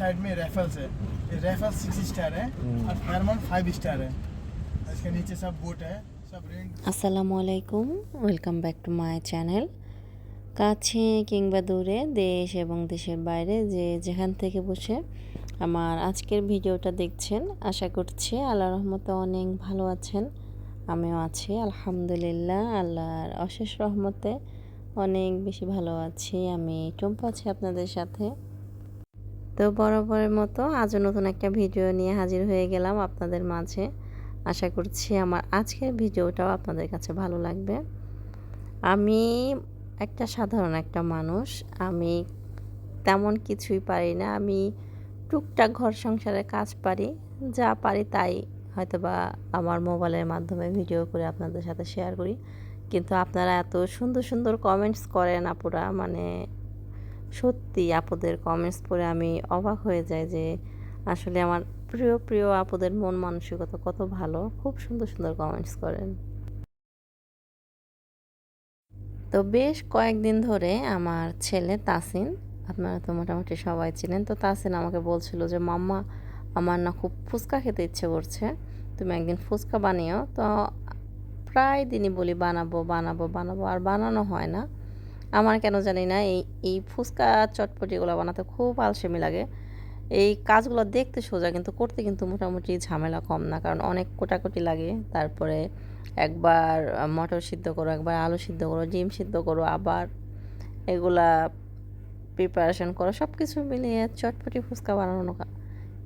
Side में Raffles है ये रेफल्स सिक्स स्टार है और फेयरमोन फाइव स्टार है इसके नीचे सब बोट है सब रेंट আসসালামু আলাইকুম welcome back to my channel কাছে কিংবা দূরে দেশ এবং দেশের বাইরে যে যেখান থেকে বসে আমার আজকের ভিডিওটা দেখছেন আশা করছি আল্লাহ রহমতে অনেক ভালো আছেন আমিও আছি আলহামদুলিল্লাহ আল্লাহর অশেষ রহমতে অনেক বেশি ভালো আছি আমি টুম্পা আছি আপনাদের সাথে তো বরাবরের মতো আজও নতুন একটা ভিডিও নিয়ে হাজির হয়ে গেলাম আপনাদের মাঝে। আশা করছি আমার আজকের ভিডিওটাও আপনাদের কাছে ভালো লাগবে। আমি একটা সাধারণ একটা মানুষ, আমি তেমন কিছুই পারি না, আমি টুকটাক ঘর সংসারে কাজ পারি, যা পারি তাই হয়তো বা আমার মোবাইলের মাধ্যমে ভিডিও করে আপনাদের সাথে শেয়ার করি। কিন্তু আপনারা এত সুন্দর সুন্দর কমেন্টস করেন আপুরা মানে সত্যি আপুদের কমেন্টস পড়ে আমি অবাক হয়ে যাই যে আসলে আমার প্রিয় প্রিয় আপুদের মন মানসিকতা কত ভালো। খুব সুন্দর সুন্দর কমেন্টস করেন। তো বেশ কয়েকদিন ধরে আমার ছেলে তাসিন, আপনারা তো মোটামুটি সবাই ছিলেন তো তাসিন আমাকে বলছিল যে, মাম্মা, আমার না খুব ফুচকা খেতে ইচ্ছে করছে, তুমি একদিন ফুচকা বানিও। তো প্রায় দিনই বলি, বানাবো বানাবো বানাবো। আর বানানো হয় না। আমার কেন জানি না, এই এই ফুচকা চটপটিগুলো বানাতে খুব আলসেমি লাগে। এই কাজগুলো দেখতে সোজা কিন্তু করতে কিন্তু মোটামুটি ঝামেলা কম না, কারণ অনেক কোটাকুটি লাগে। তারপরে একবার মটর সিদ্ধ করো, একবার আলু সিদ্ধ করো, ডিম সিদ্ধ করো, আবার এগুলা প্রিপারেশন করো সব কিছু মিলিয়ে চটপটি ফুচকা বানানো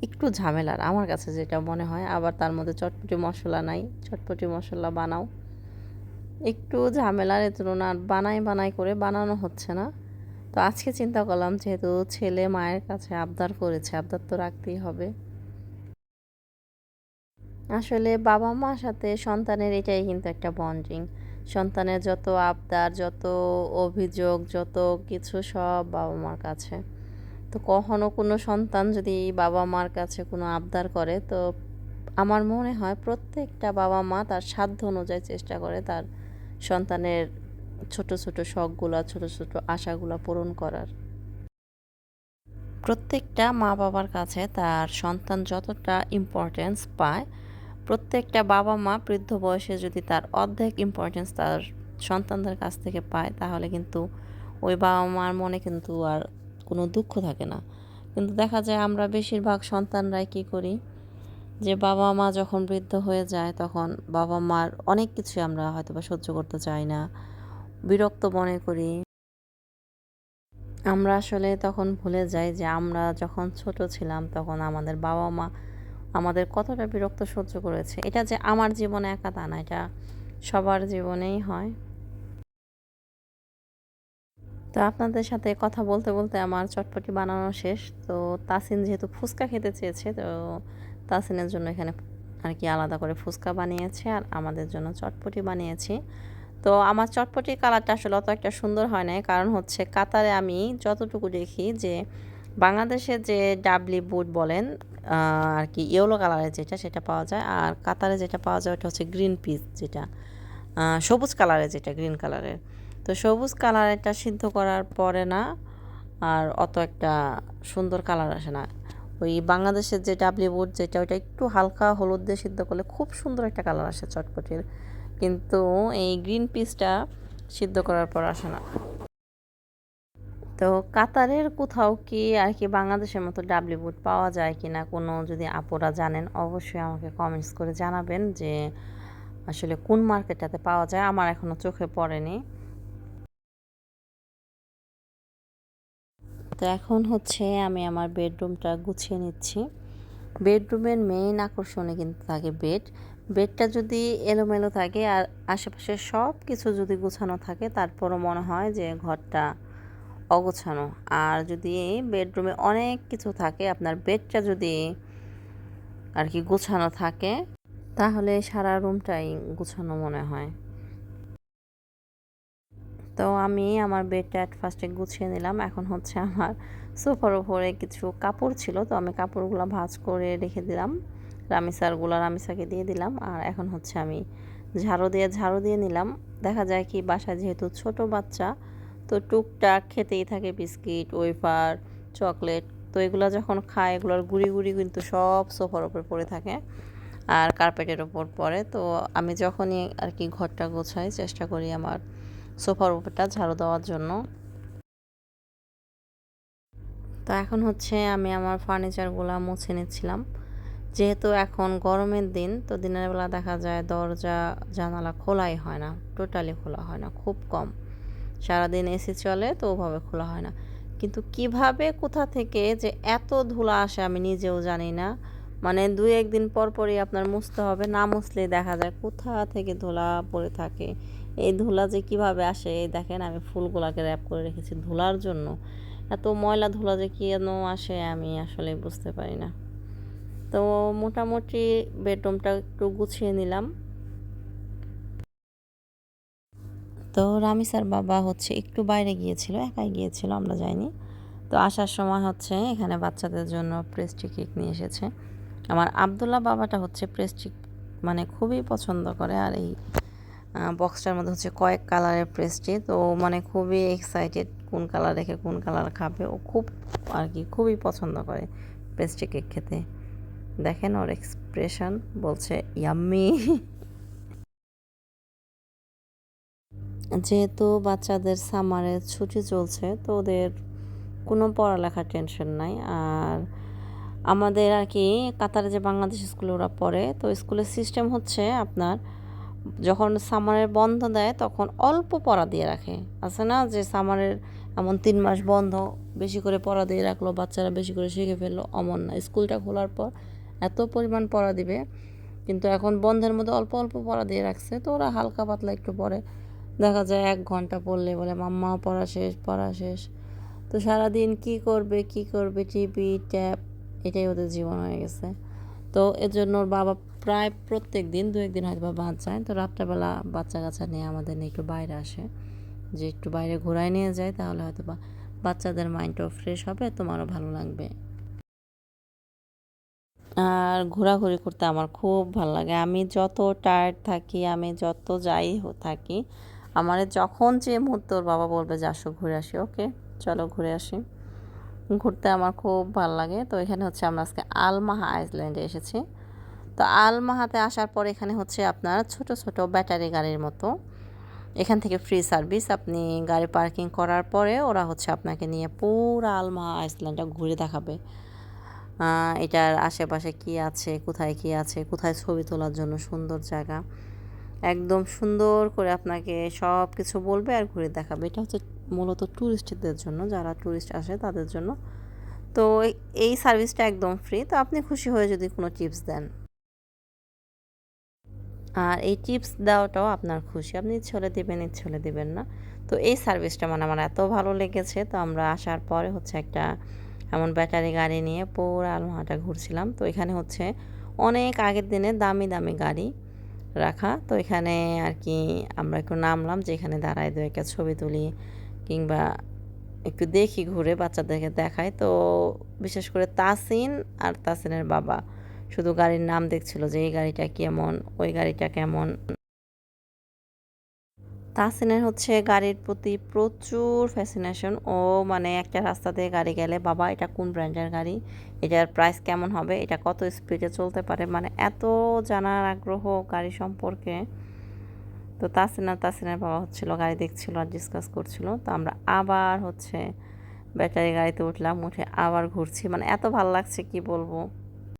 একটু ঝামেলার আমার কাছে যেটা মনে হয়, আবার তার মধ্যে চটপটি মশলা নাই, চটপটি মশলা বানাও। একটু ঝামেলার জন্য আর বানাই বানাই করে বানানো হচ্ছে না। তো আজকে চিন্তা করলাম, যেহেতু ছেলে মায়ের কাছে আবদার করেছে, আবদার তো রাখতেই হবে। আসলে বাবা মার সাথে সন্তানের এটাই কিন্তু একটা বন্ডিং সন্তানের যত আবদার, যত অভিযোগ, যত কিছু সব বাবা মার কাছে। তো কখনো কোনো সন্তান যদি বাবা মার কাছে কোনো আবদার করে, তো আমার মনে হয় প্রত্যেকটা বাবা মা তার সাধ্য অনুযায়ী চেষ্টা করে তার সন্তানের ছোট ছোট শখগুলো, ছোট ছোট আশাগুলো পূরণ করার। প্রত্যেকটা মা বাবার কাছে তার সন্তান যতটা ইম্পর্টেন্স পায়, প্রত্যেকটা বাবা মা বৃদ্ধ বয়সে যদি তার অর্ধেক ইম্পর্টেন্স তার সন্তানদের কাছ থেকে পায়, তাহলে কিন্তু ওই বাবা মার মনে কিন্তু আর কোনো দুঃখ থাকে না। কিন্তু দেখা যায় আমরা বেশিরভাগ সন্তানরাই কী করি? যে বাবা মা যখন বৃদ্ধ হয়ে যায় তখন বাবা মার অনেক কিছুই আমরা হয়তো বা সহ্য করতে চাই না। বিরক্ত মনে করি। আমরা আসলে তখন ভুলে যাই যে আমরা যখন ছোট ছিলাম তখন আমাদের বাবা মা আমাদের কতটা বিরক্ত সহ্য করেছে। এটা যে আমার জীবনে একা তা না, এটা সবার জীবনেই হয়। তো আপনাদের সাথে কথা বলতে বলতে আমার চটপটি বানানো শেষ। তো তাসিন যেহেতু ফুচকা খেতে চেয়েছে, তো তাসিনের জন্য এখানে আর কি আলাদা করে ফুচকা বানিয়েছে আর আমাদের জন্য চটপটি বানিয়েছি। তো আমার চটপটির কালারটা আসলে অত একটা সুন্দর হয় না কারণ হচ্ছে কাতারে আমি যতটুকু দেখি যে বাংলাদেশের যে ডাবলি বুট বলেন আর কি ইয়েলো কালারের যেটা, সেটা পাওয়া যায়। আর কাতারে যেটা পাওয়া যায় ওটা হচ্ছে গ্রিন পিস যেটা সবুজ কালারের যেটা, গ্রিন কালারের। তো সবুজ কালারটা সিদ্ধ করার পরে না, আর অত একটা সুন্দর কালার আসে না। ওই বাংলাদেশের যে ডাবলি বুট যেটা, ওইটা একটু হালকা হলুদ দিয়ে সিদ্ধ করলে খুব সুন্দর একটা কালার আসে চটপটির। কিন্তু এই গ্রিন পিসটা সিদ্ধ করার পর আসে না। তো কাতারের কোথাও কি আর কি বাংলাদেশের মতো ডাবলি বুট পাওয়া যায় কি না কোনো যদি আপুরা জানেন অবশ্যই আমাকে কমেন্টস করে জানাবেন যে আসলে কোন মার্কেটটাতে পাওয়া যায়। আমার এখনও চোখে পড়েনি। তো এখন হচ্ছে আমি আমার বেডরুমটা গুছিয়ে নিচ্ছি। বেডরুমের মেইন আকর্ষণে কিন্তু থাকে বেড। বেডটা যদি এলোমেলো থাকে আর আশেপাশে সব কিছু যদি গোছানো থাকে, তারপরও মনে হয় যে ঘরটা অগোছানো। আর যদি বেডরুমে অনেক কিছু থাকে, আপনার বেডটা যদি আর কি গোছানো থাকে, তাহলে সারা রুমটাই গোছানো মনে হয়। তো আমি আমার বেডটা অ্যাট ফার্স্টে গুছিয়ে নিলাম। এখন হচ্ছে আমার সোফার ওপরে কিছু কাপড় ছিল, তো আমি কাপড়গুলো ভাঁজ করে রেখে দিলাম। রামিসারগুলো রামিসাকে দিয়ে দিলাম। আর এখন হচ্ছে আমি ঝাড়ু দিয়ে ঝাড়ু দিয়ে নিলাম। দেখা যায় কি বাসায় যেহেতু ছোট বাচ্চা, তো টুকটাক খেতেই থাকে বিস্কিট, ওয়েফার, চকলেট। তো এগুলো যখন খায়, এগুলোর গুড়ি গুড়ি কিন্তু সব সোফার উপর পড়ে থাকে আর কার্পেটের ওপর পড়ে। তো আমি যখনই আর কি ঘরটা গোছাই, চেষ্টা করি আমার সোফার উপরটা ঝাড়ু দেওয়ার জন্য। তো এখন হচ্ছে আমি আমার ফার্নিচারগুলো মুছে নিচ্ছিলাম। যেহেতু এখন গরমের দিন, তো দিনের বেলা দেখা যায় দরজা, জানালা খোলাই হয় না টোটালি খোলা হয় না, খুব কম। সারাদিন এসি চলে, তো ওভাবে খোলা হয় না। কিন্তু কীভাবে, কোথা থেকে যে এত ধুলা আসে আমি নিজেও জানি না। মানে দুই একদিন পর পরই আপনার মুছতে হবে, না মুছলে দেখা যায় কোথা থেকে ধুলা পড়ে থাকে। এই ধুলা যে কীভাবে আসে, এই দেখেন আমি ফুলগুলাকে র্যাপ করে রেখেছি ধুলার জন্য। এত ময়লা ধুলা যে কেন আসে আমি আসলে বুঝতে পারি না। তো মোটামুটি বেডরুমটা একটু গুছিয়ে নিলাম। তো রামিসার বাবা হচ্ছে একটু বাইরে গিয়েছিল, একাই গিয়েছিল, আমরা যাইনি। তো আসার সময় হচ্ছে এখানে বাচ্চাদের জন্য প্রেস্টি কেক নিয়ে এসেছে। আমার আবদুল্লাহ বাবাটা হচ্ছে প্রেস্টি মানে খুবই পছন্দ করে আর এই বক্সটার মধ্যে হচ্ছে কয়েক কালারের প্রেস্টি তো মানে খুবই এক্সাইটেড কোন কালার রেখে কোন কালার খাবে। ও খুব আর কি, খুবই পছন্দ করে প্রেস্টি কেক খেতে। দেখেন ওর এক্সপ্রেশন বলছে ইয়াম্মি যেহেতু বাচ্চাদের সামারের ছুটি চলছে, তো ওদের কোনো পড়ালেখার টেনশন নাই। আর আমাদের আর কি, কাতারে যে বাংলাদেশ স্কুলে ওরা পড়ে, তো স্কুলের সিস্টেম হচ্ছে আপনার যখন সামারের বন্ধ দেয়, তখন অল্প পড়া দিয়ে রাখে। আছে না যে সামারের এমন তিন মাস বন্ধ, বেশি করে পড়া দিয়ে রাখল, বাচ্চারা বেশি করে শিখে ফেলল, অমন না। স্কুলটা খোলার পর এত পরিমাণ পড়া দিবে, কিন্তু এখন বন্ধের মধ্যে অল্প অল্প পড়া দিয়ে রাখছে, তো ওরা হালকা পাতলা একটু পড়ে। দেখা যায় এক ঘণ্টা পড়লে বলে, মাম্মা, পড়া শেষ পড়া শেষ। তো সারাদিন কি করবে কি করবে, টিভি, ট্যাব, এটাই ওদের জীবন হয়ে গেছে। তো এর জন্য ওর বাবা প্রায় প্রত্যেক দিন দু একদিন হয়তো বা বাদ যায়। তো রাত্রেবেলা বাচ্চা কাচ্চা নিয়ে আমাদের নিয়ে একটু বাইরে আসে। যে একটু বাইরে ঘোরায় নিয়ে যায়, তাহলে হয়তো বা বাচ্চাদের মাইন্ডটাও ফ্রেশ হবে, তোমারও ভালো লাগবে। আর ঘোরাঘুরি করতে আমার খুব ভালো লাগে। আমি যত টায়ার্ড থাকি, আমি যত যাই থাকি, আমার যখন যে মুহূর্তে বাবা বলবে যে, আসো ঘুরে আসি, ওকে, চলো ঘুরে আসি। ঘুরতে আমার খুব ভালো লাগে। তো এখানে হচ্ছে আমরা আজকে আলমাহা আইসল্যান্ডে এসেছি। তো আলমাহাতে আসার পর এখানে হচ্ছে আপনার ছোট ছোট ব্যাটারি গাড়ির মতো। এখান থেকে ফ্রি সার্ভিস আপনি গাড়ি পার্কিং করার পরে ওরা হচ্ছে আপনাকে নিয়ে পুরো আলমাহা আইসল্যান্ডটা ঘুরে দেখাবে। এটার আশেপাশে কি আছে, কোথায় কি আছে, কোথায় ছবি তোলার জন্য সুন্দর জায়গা। একদম সুন্দর করে আপনাকে সব কিছু বলবে আর ঘুরে দেখাবে। এটা হচ্ছে মূলত ট্যুরিস্টদের জন্য, যারা ট্যুরিস্ট আসে তাদের জন্য। তো এই সার্ভিসটা একদম ফ্রি তো আপনি খুশি হয়ে যদি কোনো টিপস দেন। আর এই টিপস দেওয়াটাও আপনার খুশি। আপনি হলে দেবেন হলে দেবেন না। তো এই সার্ভিসটা মানে আমার এত ভালো লেগেছে। তো আমরা আসার পরে হচ্ছে একটা এমন ব্যাটারি গাড়ি নিয়ে পুরো আলমাটা ঘুরছিলাম। তো এখানে হচ্ছে অনেক আগের দিনে দামি দামি গাড়ি রাখা। তো এখানে আর কি আমরা একটু নামলাম, যে এখানে দাঁড়ায় দু একটা ছবি তুলি কিংবা একটু দেখি ঘুরে, বাচ্চাদেরকে দেখায় তো বিশেষ করে তাসিন আর তাসিনের বাবা। শুধু গাড়ির নাম দেখছিল যে এই গাড়িটা কেমন, ওই গাড়িটা কেমন। তাহসিনের হচ্ছে গাড়ির প্রতি প্রচুর ফ্যাসিনেশন ও মানে একটা রাস্তা দিয়ে গাড়ি গেলে, বাবা, এটা কোন ব্র্যান্ডের গাড়ি? এটার প্রাইস কেমন হবে? এটা কত স্পিডে চলতে পারে? মানে এত জানার আগ্রহ গাড়ি সম্পর্কে। তো তাসিনা তাসিনের বাবা হচ্ছিল, গাড়ি দেখছিল আর ডিসকাস করছিল। তো আমরা আবার হচ্ছে ব্যাটারি গাড়িতে উঠলাম, উঠে আবার ঘুরছি। মানে এত ভালো লাগছে, কি বলব?